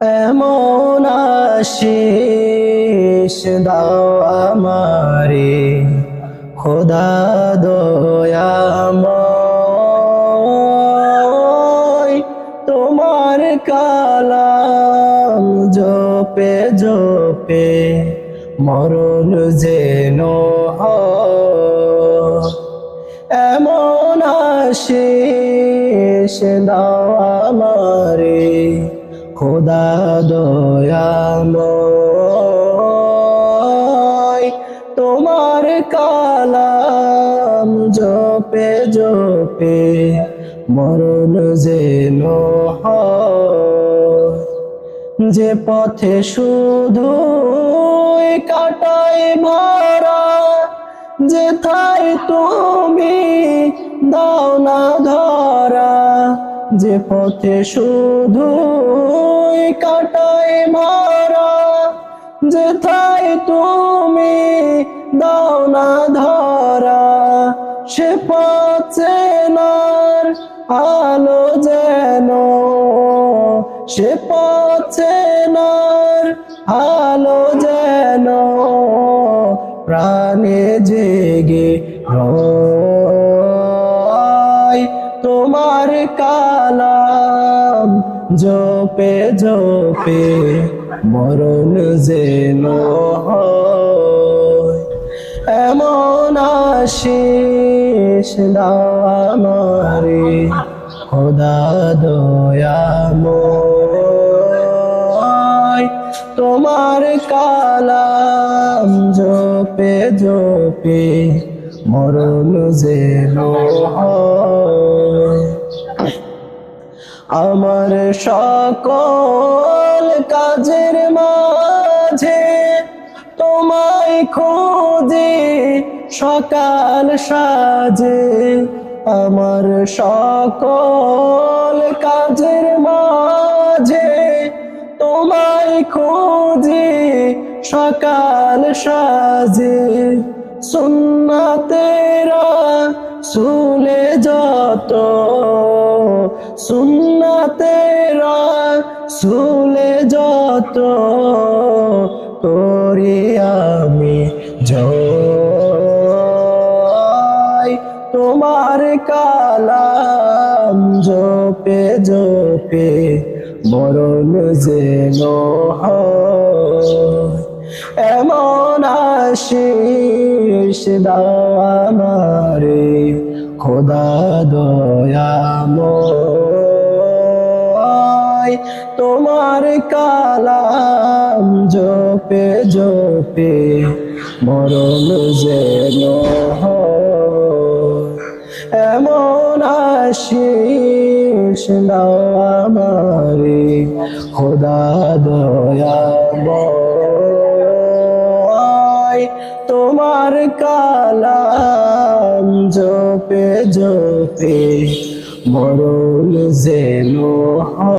এমন আশিস, দাও আমারে। খোদা দয়াময় তোমার কালাম জপে জপে, মরণ যেন এমন আশিস, দাও আমারে। খোদা দয়াময়, তোমার কালাম জপে জপে মরণ যেন যে পথে শুধু কাটায় ভরা যেথায় তুমি দাও না ধরা যে পথে শুধু কাটায় ভরা যেথায় তুমি দাও না ধরা, সে পথে নার আলো যেন, সে পথে নার আলো যেন, প্রাণে জেগে রয় কালাম, জপে জপে, মরণ যেন এমন আশিস দাও আমারে খোদা দয়াময়। তোমার কালাম, জপে জপে, মরণ যেন হয়। আমার সকল কাজের মাঝে তোমায় খোঁজে সকাল সাজে। আমার সকল কাজের মাঝে তোমায় খোঁজে সকাল সাজে। সুন্না তেরা সুলে যত সুন্না তেরা সুলে যত করি আমি। জয় তোমার কালাম জপে জপে, মরণ যেন এমন আশিস দাও আমারে, খোদা দয়াময় তোমার কালাম জপে জপে, মরণ যেন হয়। এমন আশিস দাও আমারে, খোদা দয়াময়। তোমার কালাম জপে জপে, মরণ যেন হয়।